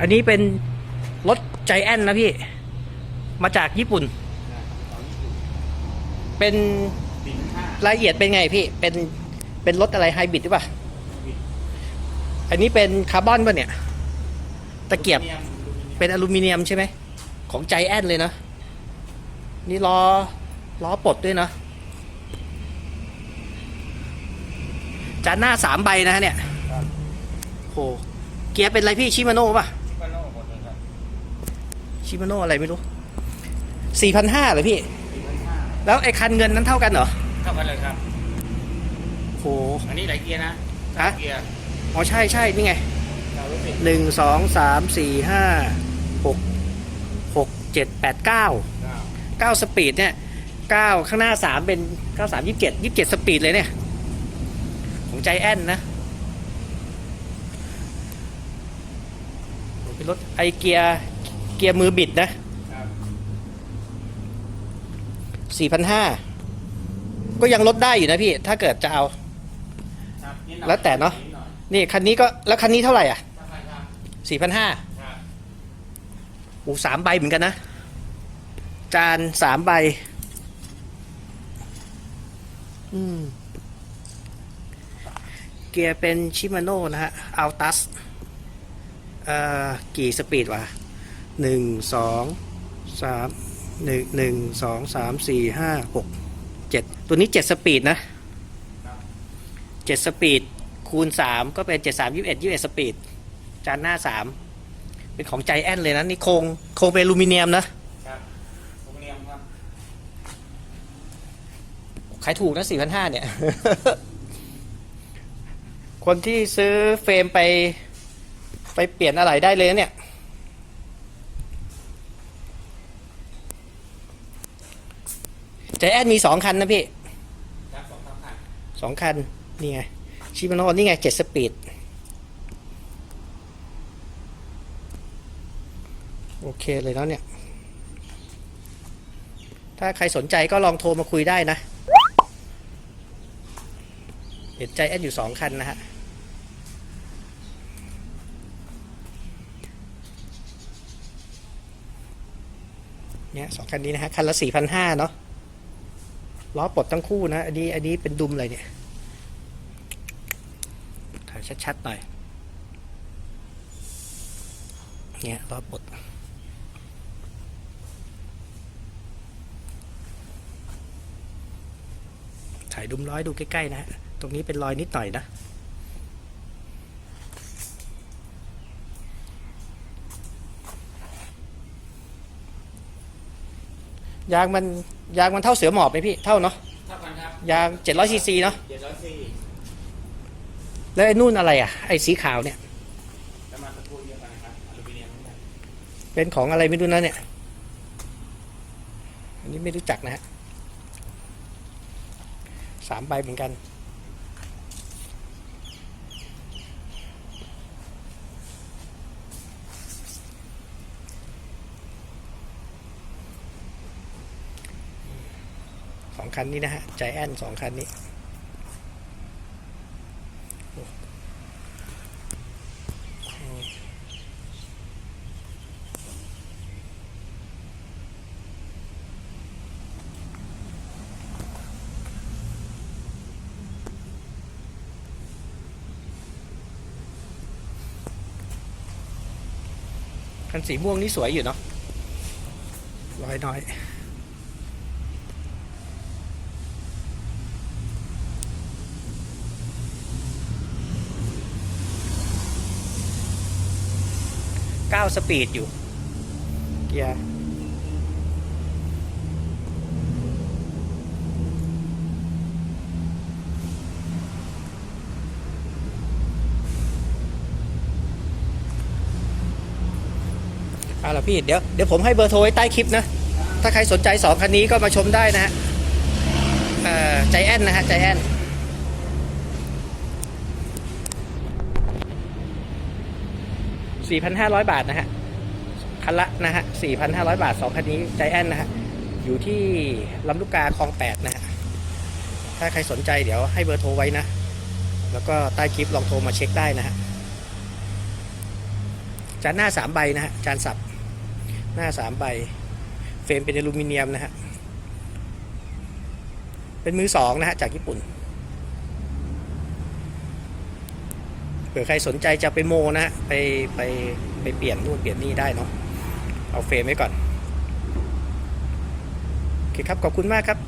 อันนี้เป็นรถใจแอนนะพี่ มาจากญี่ปุ่น เป็นรายละเอียดเป็นไงพี่ เป็น เป็นรถอะไรไฮบริดหรือเปล่า อันนี้เป็นคาร์บอนป่ะเนี่ย ตะเกียบ เป็นอลูมิเนียมใช่ไหม ของใจแอนเลยนะ นี่ล้อ ล้อปลดด้วยนะ จานหน้าสามใบนะฮะเนี่ยโหเกียร์เป็นอะไรพี่ชิมาโน่ป่ะ ชิปาโน่หมดเลยครับ ชิมาโน่อะไรไม่รู้สี่พันห้าเหรอพี่สี่พันห้าแล้วไอ้คันเงินนั้นเท่ากันเหรอ เท่ากันเลยครับ โห อันนี้หลายเกียร์นะฮะ เกียร์อ๋อใช่ใช่นี่ไงเรารู้สึกหนึ่งสองสามสี่ห้าหกหกเจ็ดแปดเก้าเก้าเก้าสปีดเนี่ยเก้าข้างหน้าสามเป็นเก้าสามยี่สิบเจ็ดยี่สิบเจ็ดสปีดเลยเนี่ย ของใจแอนนะโอ้เป็นรถไอเกียร์ เกียร์มือบิดนะครับสี่พันห้าก็ยังลดได้อยู่นะพี่ ถ้าเกิดจะเอาครับนิดหน่อยแล้วแต่เนอะดหอยนี่คันนี้ก็แล้วคันนี้เท่าไหร่อะเท่ากันครับสี่พันห้าครับโอ้สามใบเหมือนกันนะ จานสามใบ อืม เกียร์เป็นชิมาโน่นะฮะอัลตัส เอ่อ กี่สปีดวะ หนึ่งสองสามหนึ่งหนึ่งสองสามสี่ห้าหกเจ็ดตัวนี้เจ็ดสปีดนะเจ็ดสปีดคูณสามก็เป็นเจ็ดสามยี่สิบเอ็ดยี่สิบเอ็ดสปีดจานหน้าสามเป็นของใจแอนเลยนะ นี่โครงโครงเป็นอลูมิเนียมนะครับโรงเรียนครับขายถูกนะสี่พันห้าเนี่ย คนที่ซื้อเฟรมไป ไปเปลี่ยนอะไรได้เลยนะเนี่ย ใจแอนมีสองคันนะพี่ครับสองสามพันสองคัน นี่ไง ชิมาโน่นี่ไงเจ็ดสปีด โอเคเลยแล้วเนี่ย ถ้าใครสนใจก็ลองโทรมาคุยได้นะ เห็นใจแอนอยู่สองคันนะฮะเนี่ยสองคันนี้นะฮะ คันละสี่พันห้าเนาะ ล้อปลดทั้งคู่นะ อันนี้อันนี้เป็นดุมอะไรเนี่ยถ่ายชัดๆหน่อย เนี่ยล้อปลดถ่ายดุมร้อยดูใกล้ๆนะฮะตรงนี้เป็นรอยนิดหน่อยนะ ยางมันยางมันเท่าเสือหมอบไหมพี่เท่าเนาะเท่ากันครับยาง700ซีซีเนาะเจ็ดร้อยสี่แล้วไอ้นู่นอะไรอะไอ้สีขาวเนี่ยน้ำมันตะปูเดียวกันนะครับอลูมิเนียมเหมือนกันเป็นของอะไรไม่รู้นะเนี่ยอันนี้ไม่รู้จักนะฮะสามใบเหมือนกัน องคันนี้นะฮะใจแอนสองคันนี้คันสีม่วงนี่สวยอยู่เนาะร้อยน้อย เก้าสปีดอยู่เกียร์เอาล่ะพี่เดี๋ยวเดี๋ยวผมให้เบอร์โทรไว้ใต้คลิปนะ ถ้าใครสนใจสองคันนี้ก็มาชมได้นะฮะเอ่อใจแอนนะฮะใจแอน สี่พันห้าร้อยบาทนะฮะคันละนะฮะสี่พันห้าร้อยบาทสองคันนี้ใจแอนนะฮะอยู่ที่ลำลูกกาคลองแปดนะฮะถ้าใครสนใจเดี๋ยวให้เบอร์โทรไว้นะ แล้วก็ใต้คลิปลองโทรมาเช็คได้นะฮะจานหน้าสามใบนะฮะจานสับหน้าสามใบ เฟรมเป็นอลูมิเนียมนะฮะเป็นมือสองนะฮะจากญี่ปุ่น ผื่อใครสนใจจะไปโมนะฮะไปไปไปเปลี่ยนนู่นเปลี่ยนนี่ได้เนาะเอาเฟรมไว้ก่อนโอเคครับขอบคุณมากครับ